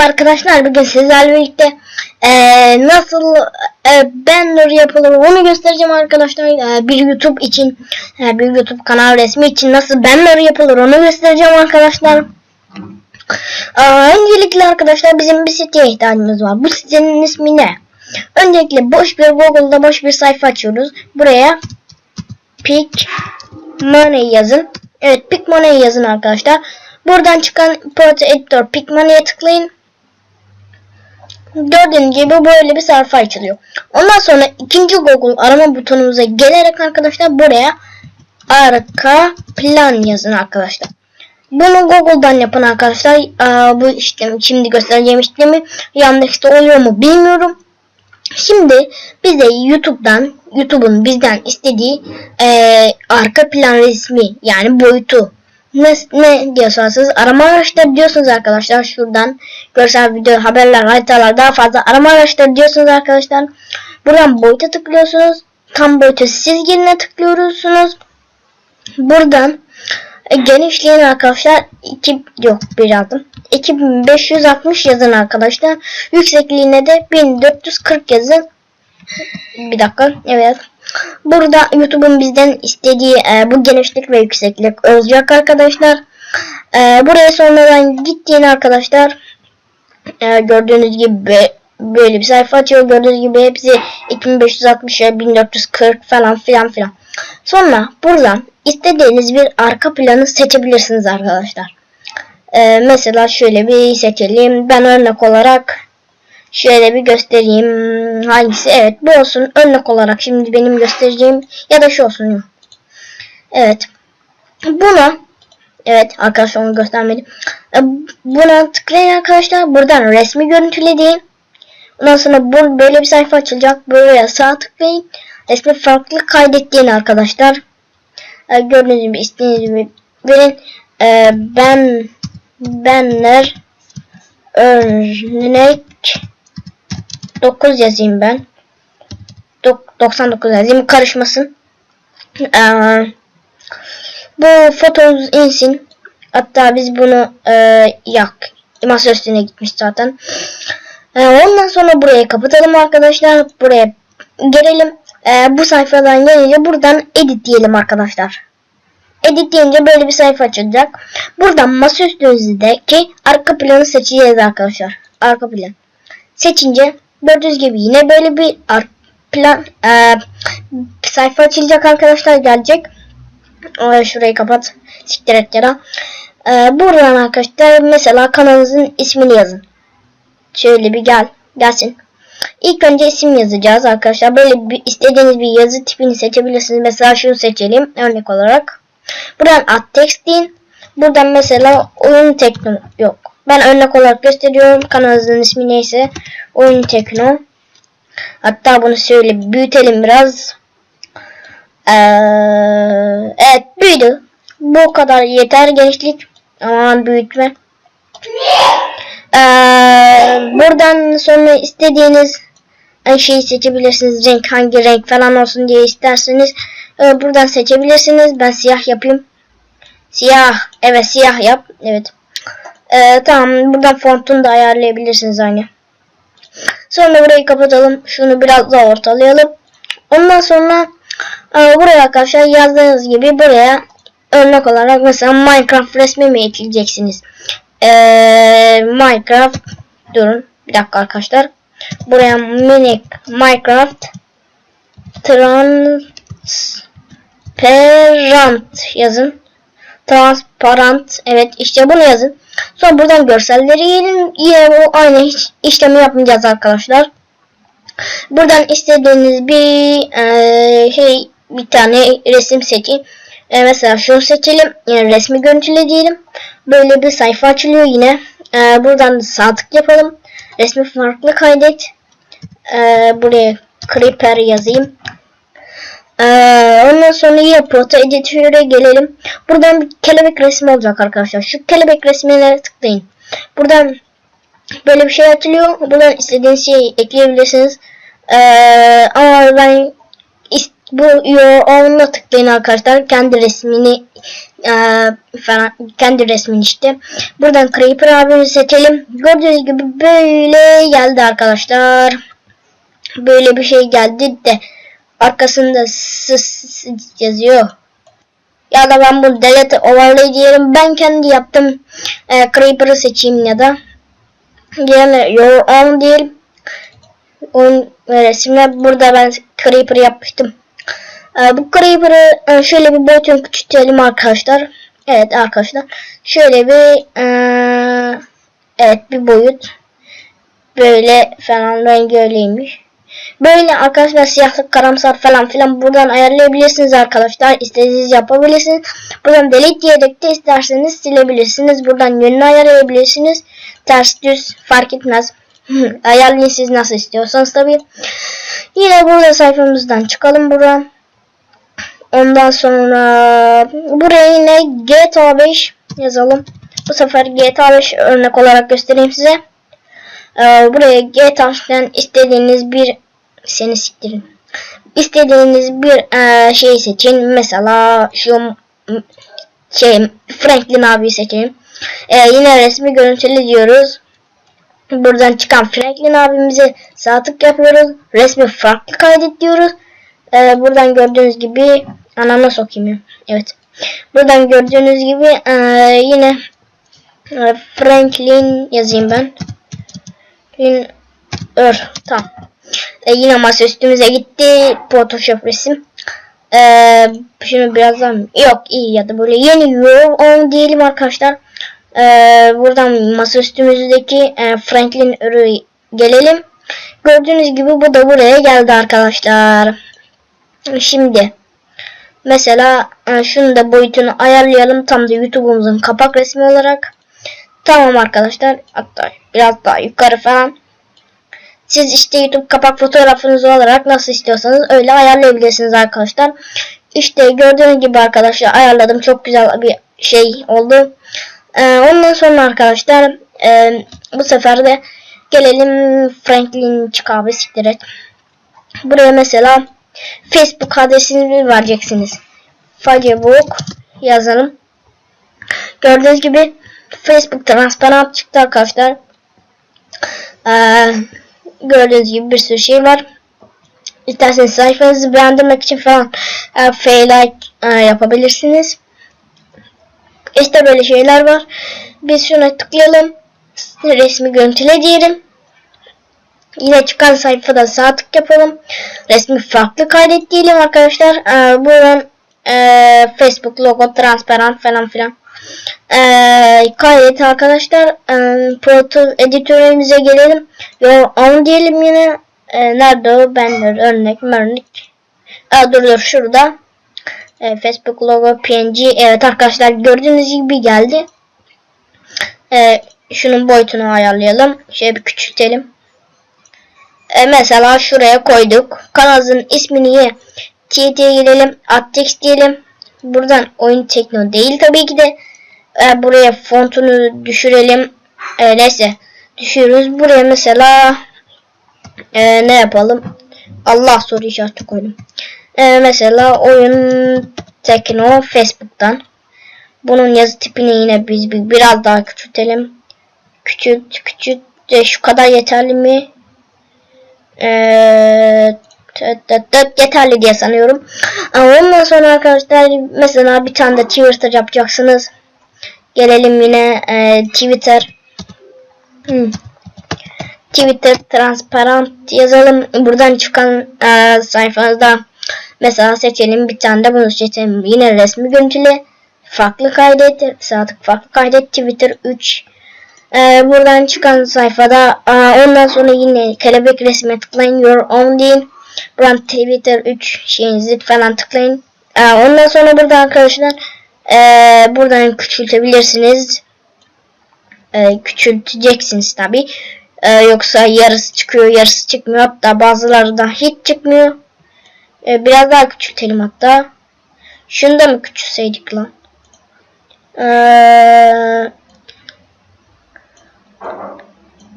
Merhaba arkadaşlar bugün sizlerle birlikte eee, nasıl eee, banner yapılır onu göstereceğim arkadaşlar. Eee, bir YouTube için eee, bir YouTube kanal resmi için nasıl banner yapılır onu göstereceğim arkadaşlar. Eee, öncelikle arkadaşlar bizim bir siteye ihtiyacımız var. Bu sitenin ismi ne? Öncelikle boş bir Google'da boş bir sayfa açıyoruz. Buraya pick money yazın. Evet pick money yazın arkadaşlar. Buradan çıkan Proto Editor Pigmania'ya tıklayın. Gördüğünüz gibi böyle bir sayfa açılıyor. Ondan sonra ikinci Google arama butonumuza gelerek arkadaşlar buraya arka plan yazın arkadaşlar. Bunu Google'dan yapın arkadaşlar. Aa, bu işlemi şimdi göstereceğim işlemi Yandex'te oluyor mu bilmiyorum. Şimdi bize YouTube'dan YouTube'un bizden istediği eee, arka plan resmi yani boyutu ne, ne diyorsanız arama araçları diyorsunuz arkadaşlar. Şuradan görsel video haberler haritalar daha fazla arama araçları diyorsunuz arkadaşlar. Buradan boyuta tıklıyorsunuz. Tam boyutu siz yerine tıklıyorsunuz. Buradan e, genişleyin arkadaşlar 2 yok bir aldım. 2560 yazın arkadaşlar. Yüksekliğine de 1440 yazın. Bir dakika evet Burada YouTube'un bizden istediği e, bu genişlik ve yükseklik olacak arkadaşlar. E, buraya sonradan gittiğin arkadaşlar e, gördüğünüz gibi böyle bir sayfa açıyor. Gördüğünüz gibi hepsi 2560 1440 falan filan filan. Sonra buradan istediğiniz bir arka planı seçebilirsiniz arkadaşlar. E, mesela şöyle bir seçelim. Ben örnek olarak Şöyle bir göstereyim. Hangisi? Evet bu olsun. Örnek olarak şimdi benim göstereceğim ya da şu olsun. Evet. Buna Evet arkadaşlar onu göstermedim. E, buna tıklayın arkadaşlar. Buradan resmi görüntüle deyin. Ondan sonra bu, böyle bir sayfa açılacak. Buraya sağ tıklayın. Resmi farklı kaydettiğin arkadaşlar. E, gördüğünüz gibi istediğiniz gibi verin. E, ben banner örnek 9 yazayım ben. Dok 99 yazayım karışmasın. Ee, bu fotomuz insin. Hatta biz bunu e, yak. Masa üstüne gitmiş zaten. Ee, ondan sonra burayı kapatalım arkadaşlar. Buraya gelelim. Ee, bu sayfadan gelince buradan edit diyelim arkadaşlar. Edit deyince böyle bir sayfa açılacak. Buradan masaüstünüzdeki arka planı seçeceğiz arkadaşlar. Arka plan. Seçince Gördüğünüz gibi yine böyle bir plan e, sayfa açılacak arkadaşlar gelecek. E, şurayı kapat. Siktir et yara. E, buradan arkadaşlar mesela kanalınızın ismini yazın. Şöyle bir gel. Gelsin. İlk önce isim yazacağız arkadaşlar. Böyle bir istediğiniz bir yazı tipini seçebilirsiniz. Mesela şunu seçelim örnek olarak. Buradan at text deyin. Buradan mesela oyun tekno yok. Ben örnek olarak gösteriyorum. Kanalınızın ismi neyse. Oyun Tekno. Hatta bunu şöyle büyütelim biraz. Ee, evet büyüdü. Bu kadar yeter gençlik. Aman büyütme. Ee, buradan sonra istediğiniz şeyi seçebilirsiniz. Renk hangi renk falan olsun diye isterseniz e, buradan seçebilirsiniz. Ben siyah yapayım. Siyah. Evet siyah yap. Evet. Ee, tamam buradan fontunu da ayarlayabilirsiniz aynı. Sonra burayı kapatalım. Şunu biraz daha ortalayalım. Ondan sonra e, buraya arkadaşlar yazdığınız gibi buraya örnek olarak mesela Minecraft resmi mi ekleyeceksiniz? Ee, Minecraft durun bir dakika arkadaşlar. Buraya mini Minecraft transparent yazın. Transparent evet işte bunu yazın. Sonra buradan görselleri yiyelim. Yine bu aynı işlemi yapmayacağız arkadaşlar. Buradan istediğiniz bir e, şey bir tane resim seçin. E, mesela şunu seçelim. Yani resmi görüntüle diyelim. Böyle bir sayfa açılıyor yine. E, buradan sağ tık yapalım. Resmi farklı kaydet. E, buraya Creeper yazayım. Ee, ondan sonra proto editör'e gelelim. Buradan bir kelebek resmi olacak arkadaşlar. Şu kelebek resmine tıklayın. Buradan böyle bir şey açılıyor. Buradan istediğiniz şeyi ekleyebilirsiniz. Ee, ama ben Bu your own'a tıklayın arkadaşlar. Kendi resmini e, falan kendi resmini işte. Buradan Creeper abimi seçelim. Gördüğünüz gibi böyle geldi arkadaşlar. Böyle bir şey geldi de arkasında s, s yazıyor. Ya da ben bu delete overlay diyelim. Ben kendi yaptım. E, Creeper'ı seçeyim ya da. Diğerine your own diyelim. Oyun resimler burada ben Creeper yapmıştım. Ee, bu Creeper'ı e, şöyle bir boyutunu küçültelim arkadaşlar. Evet arkadaşlar. Şöyle bir e, evet bir boyut. Böyle falan rengi öyleymiş. Böyle arkadaşlar siyahlık karamsar falan filan buradan ayarlayabilirsiniz arkadaşlar. İstediğiniz yapabilirsiniz. Buradan delete diyerek de isterseniz silebilirsiniz. Buradan yönünü ayarlayabilirsiniz. Ters düz fark etmez. Ayarlayın siz nasıl istiyorsanız tabi. Yine burada sayfamızdan çıkalım buradan. Ondan sonra buraya yine GTA 5 yazalım. Bu sefer GTA 5 örnek olarak göstereyim size. Ee, buraya GTA 5'ten istediğiniz bir seni siktirin. İstediğiniz bir e, şey seçin. Mesela şu şey Franklin abi seçelim. Ee, yine resmi görüntülü diyoruz. Buradan çıkan Franklin abimize sağ tık yapıyoruz. Resmi farklı kaydet diyoruz. Ee, buradan gördüğünüz gibi anama sokayım. Evet. Buradan gördüğünüz gibi e, yine e, Franklin yazayım ben. Ör. Tamam. E, yine masa üstümüze gitti. Photoshop resim. E, şunu birazdan yok iyi ya da böyle yeni on diyelim arkadaşlar. E, buradan masa üstümüzdeki e, Franklin Örü gelelim. Gördüğünüz gibi bu da buraya geldi arkadaşlar. Şimdi mesela e, şunu da boyutunu ayarlayalım tam da YouTube'umuzun kapak resmi olarak. Tamam arkadaşlar. Hatta biraz daha yukarı falan. Siz işte YouTube kapak fotoğrafınız olarak nasıl istiyorsanız öyle ayarlayabilirsiniz arkadaşlar. İşte gördüğünüz gibi arkadaşlar ayarladım. Çok güzel bir şey oldu. Ee, ondan sonra arkadaşlar e, bu sefer de gelelim Franklin siktir et. Buraya mesela Facebook adresinizi vereceksiniz. Facebook yazalım. Gördüğünüz gibi Facebook transparan çıktı arkadaşlar. Ee, gördüğünüz gibi bir sürü şey var. İsterseniz sayfanızı beğendirmek için falan e, like e, yapabilirsiniz. İşte böyle şeyler var. Biz şuna tıklayalım. Resmi görüntüle diyelim. Yine çıkan sayfada sağ tık yapalım. Resmi farklı kaydet diyelim arkadaşlar. Ee, buradan e, Facebook logo transparan falan filan. Ee, kaydet arkadaşlar. Ee, Proto editörümüze gelelim. Your own diyelim yine. Ee, nerede o? Ben örnek örnek. Aa, dur dur şurada. Ee, Facebook logo PNG. Evet arkadaşlar gördüğünüz gibi geldi. Ee, şunun boyutunu ayarlayalım. Şöyle bir küçültelim. Ee, mesela şuraya koyduk. Kanalımızın ismini TT'ye girelim. Attex diyelim. Buradan oyun tekno değil tabii ki de. Ee, buraya fontunu düşürelim. Ee, neyse. Düşürürüz. Buraya mesela e, ne yapalım? Allah soru işareti koydum. Ee, mesela oyun tekno Facebook'tan. Bunun yazı tipini yine biz bir, biraz daha küçültelim. Küçült küçült de şu kadar yeterli mi? Ee, yeterli diye sanıyorum. Ondan sonra arkadaşlar mesela bir tane de Twitter yapacaksınız. Gelelim yine e, Twitter. Hmm. Twitter transparent yazalım. Buradan çıkan e, sayfanızda mesela seçelim bir tane de bunu seçelim. Yine resmi görüntülü. Farklı kaydet. Sadık farklı kaydet. Twitter 3. E, buradan çıkan sayfada e, ondan sonra yine kelebek resmine tıklayın. Your own deyin. Buradan Twitter 3 şeyinizi falan tıklayın. E, ondan sonra burada arkadaşlar ee, buradan küçültebilirsiniz. Ee, küçülteceksiniz tabi. Ee, yoksa yarısı çıkıyor yarısı çıkmıyor. Hatta bazıları da hiç çıkmıyor. Ee, biraz daha küçültelim hatta. Şunu da mı küçülseydik lan? Ee,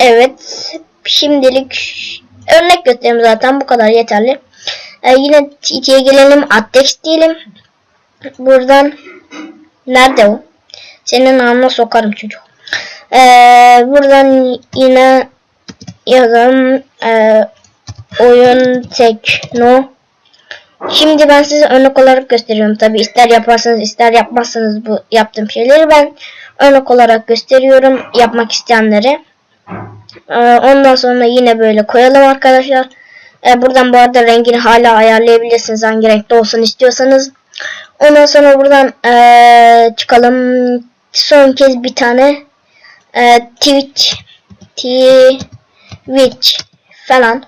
evet. Şimdilik örnek göstereyim zaten bu kadar yeterli. Ee, yine TT'ye gelelim. Addex diyelim. Buradan nerede o? Senin anına sokarım çocuk. Ee, buradan yine yazalım. Ee, oyun tekno. Şimdi ben size örnek olarak gösteriyorum. Tabi ister yaparsanız ister yapmazsanız bu yaptığım şeyleri ben örnek olarak gösteriyorum yapmak isteyenlere. Ee, ondan sonra yine böyle koyalım arkadaşlar. Ee, buradan bu arada rengini hala ayarlayabilirsiniz hangi renkte olsun istiyorsanız. Ondan sonra buradan ee, çıkalım. Son kez bir tane ee, Twitch Twitch falan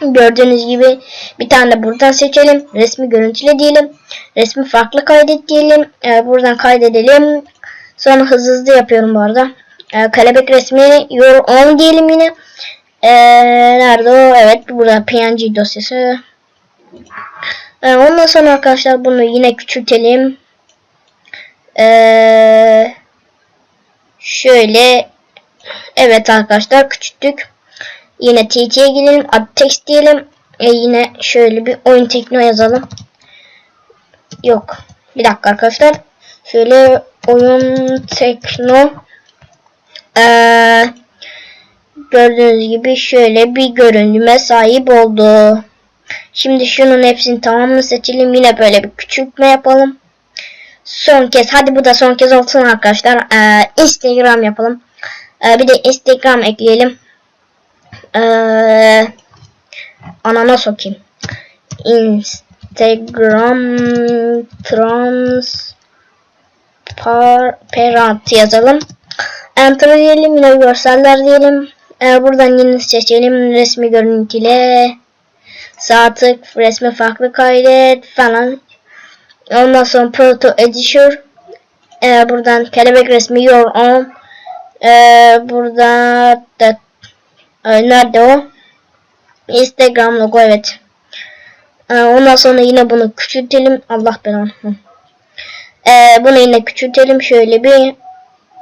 Gördüğünüz gibi bir tane de buradan seçelim. Resmi görüntüle diyelim. Resmi farklı kaydet diyelim. Ee, buradan kaydedelim. Sonra hızlı hızlı yapıyorum bu arada. Ee, kelebek resmi your on diyelim yine. Ee, nerede o? Evet burada png dosyası. Ee, ondan sonra arkadaşlar bunu yine küçültelim. Ee, şöyle evet arkadaşlar küçülttük. Yine TT'ye girelim. Ad text diyelim. E yine şöyle bir oyun tekno yazalım. Yok. Bir dakika arkadaşlar. Şöyle oyun tekno. Ee, gördüğünüz gibi şöyle bir görünüme sahip oldu. Şimdi şunun hepsini tamamını seçelim. Yine böyle bir küçültme yapalım. Son kez. Hadi bu da son kez olsun arkadaşlar. Ee, Instagram yapalım. Ee, bir de Instagram ekleyelim. Ee, anana sokayım. Instagram transparent yazalım. Enter diyelim. Yine görseller diyelim. Ee, buradan yine seçelim. Resmi görüntüle. Sağ tık. Resmi farklı kaydet falan. Ondan sonra Proto Editor. Ee, buradan kelebek resmi your own. Ee, burada da ee, nerede o? Instagram logo evet. Ee, ondan sonra yine bunu küçültelim. Allah belanı. Ee, bunu yine küçültelim. Şöyle bir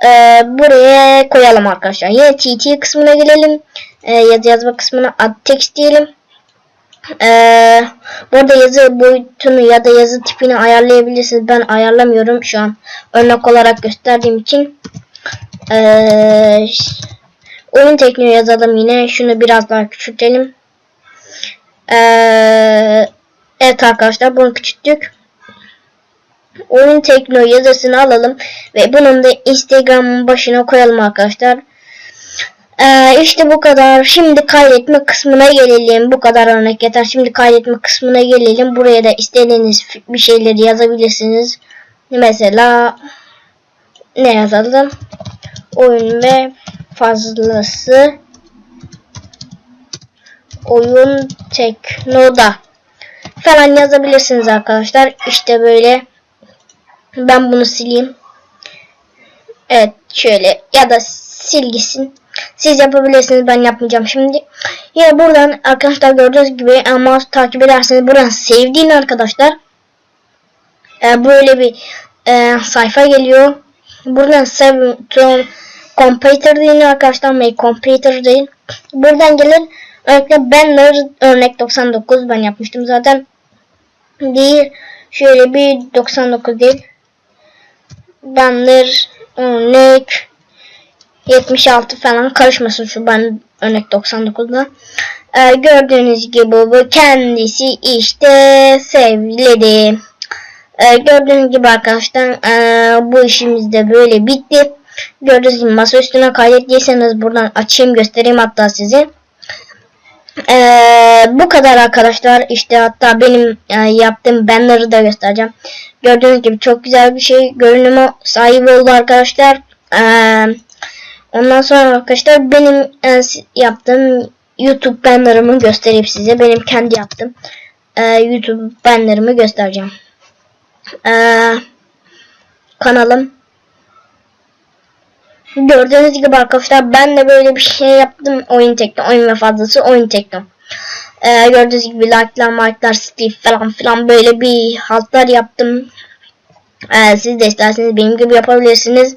e, buraya koyalım arkadaşlar. Yine TT kısmına gelelim. E, yazı yazma kısmına add text diyelim. Ee, burada yazı boyutunu ya da yazı tipini ayarlayabilirsiniz. Ben ayarlamıyorum şu an. Örnek olarak gösterdiğim için. Ee, oyun tekniği yazalım yine. Şunu biraz daha küçültelim. Ee, evet arkadaşlar bunu küçülttük. Oyun tekno yazısını alalım ve bunun da Instagram'ın başına koyalım arkadaşlar. Ee, işte bu kadar. Şimdi kaydetme kısmına gelelim. Bu kadar örnek yeter. Şimdi kaydetme kısmına gelelim. Buraya da istediğiniz bir şeyleri yazabilirsiniz. Mesela ne yazalım? Oyun ve fazlası oyun teknoda falan yazabilirsiniz arkadaşlar. İşte böyle ben bunu sileyim. Evet şöyle ya da silgisin. Siz yapabilirsiniz ben yapmayacağım şimdi. Yine buradan arkadaşlar gördüğünüz gibi mouse takip ederseniz buradan sevdiğin arkadaşlar e, böyle bir e, sayfa geliyor. Buradan save to computer değil arkadaşlar. Make computer değil. Buradan gelir örnekle banner örnek 99 ben yapmıştım zaten. Değil. Şöyle bir 99 değil. Banner örnek 76 falan karışmasın şu ben örnek 99'da. Ee, gördüğünüz gibi bu kendisi işte sevledi. Ee, gördüğünüz gibi arkadaşlar e, bu işimiz de böyle bitti. Gördüğünüz gibi masa üstüne kaydettiyseniz buradan açayım göstereyim hatta size. Ee, bu kadar arkadaşlar. İşte hatta benim e, yaptığım banner'ı da göstereceğim. Gördüğünüz gibi çok güzel bir şey. Görünümü sahibi oldu arkadaşlar. Ee, ondan sonra arkadaşlar benim e, yaptığım YouTube banner'ımı göstereyim size. Benim kendi yaptığım e, YouTube banner'ımı göstereceğim. Ee, kanalım Gördüğünüz gibi arkadaşlar ben de böyle bir şey yaptım. Oyun tekno, oyun ve fazlası oyun tekno. Ee, gördüğünüz gibi like'lar, marklar, Steve falan filan böyle bir haltlar yaptım. Ee, siz de isterseniz benim gibi yapabilirsiniz.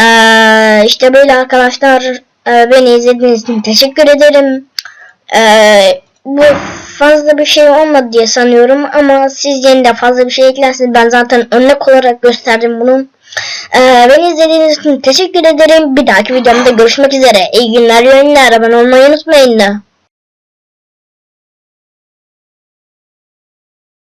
Ee, işte böyle arkadaşlar e, beni izlediğiniz için teşekkür ederim. Ee, bu fazla bir şey olmadı diye sanıyorum ama siz yeniden fazla bir şey eklerseniz ben zaten örnek olarak gösterdim bunu. Ee, beni izlediğiniz için teşekkür ederim. Bir dahaki videomda görüşmek üzere. İyi günler, iyi oyunlar. Abone olmayı unutmayın da.